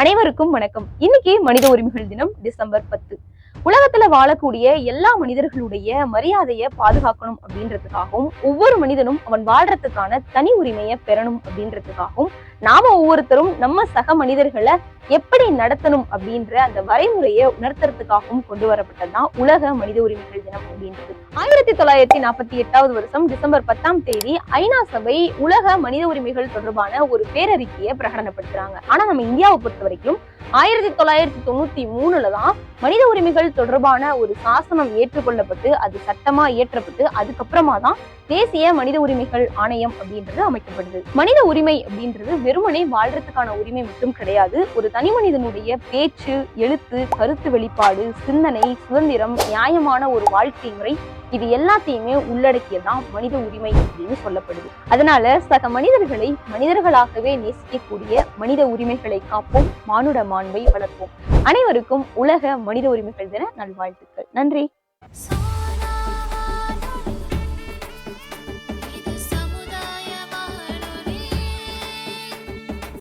அனைவருக்கும் வணக்கம். இன்னைக்கு மனித உரிமைகள் தினம் டிசம்பர் பத்து. உலகத்துல வாழக்கூடிய எல்லா மனிதர்களுடைய மரியாதையை பாதுகாக்கணும் அப்படின்றதுக்காகவும் ஒவ்வொரு மனிதனும் அவன் வாழ்றதுக்கான தனி உரிமையை பெறணும் அப்படின்றதுக்காகவும் நாம ஒவ்வொருத்தரும் நம்ம சக மனிதர்களை எப்படி நடத்தணும் அப்படின்ற அந்த வரைமுறையை உணர்த்துறதுக்காகவும் கொண்டு வரப்பட்டதுதான் உலக மனித உரிமைகள் தினம் அப்படின்றது. ஆயிரத்தி தொள்ளாயிரத்தி நாற்பத்தி எட்டாவது வருஷம் டிசம்பர் பத்தாம் தேதி ஐநா சபை உலக மனித உரிமைகள் தொடர்பான ஒரு பேரறிக்கையை பிரகடனப்படுத்துறாங்க. ஆனா நம்ம இந்தியாவை பொறுத்த வரைக்கும் ஆயிரத்தி தொள்ளாயிரத்தி தொண்ணூத்தி மூணுல தான் மனித உரிமைகள் தொடர்பான ஒரு சாசனம் ஏற்றுக்கொள்ளப்பட்டு அது சட்டமா இயற்றப்பட்டு அதுக்கப்புறமா தான் தேசிய மனித உரிமைகள் ஆணையம் அப்படின்றது அமைக்கப்படுது. மனித உரிமை அப்படின்றது வெறுமனே வாழ்றதுக்கான உரிமை மட்டும் கிடையாது. ஒரு தனி மனிதனுடைய பேச்சு எழுத்து கருத்து வெளிப்பாடு சிந்தனை சுதந்திரம் நியாயமான ஒரு வாழ்க்கை முறை இது எல்லாத்தையுமே உள்ளடக்கியதான் மனித உரிமை அப்படின்னு சொல்லப்படுது. அதனால சக மனிதர்களை மனிதர்களாகவே நேசிக்கக்கூடிய மனித உரிமைகளை காப்போம் மானுட மாண்பை வளர்ப்போம். அனைவருக்கும் உலக மனித உரிமைகள் தின நல்வாழ்த்துக்கள். நன்றி.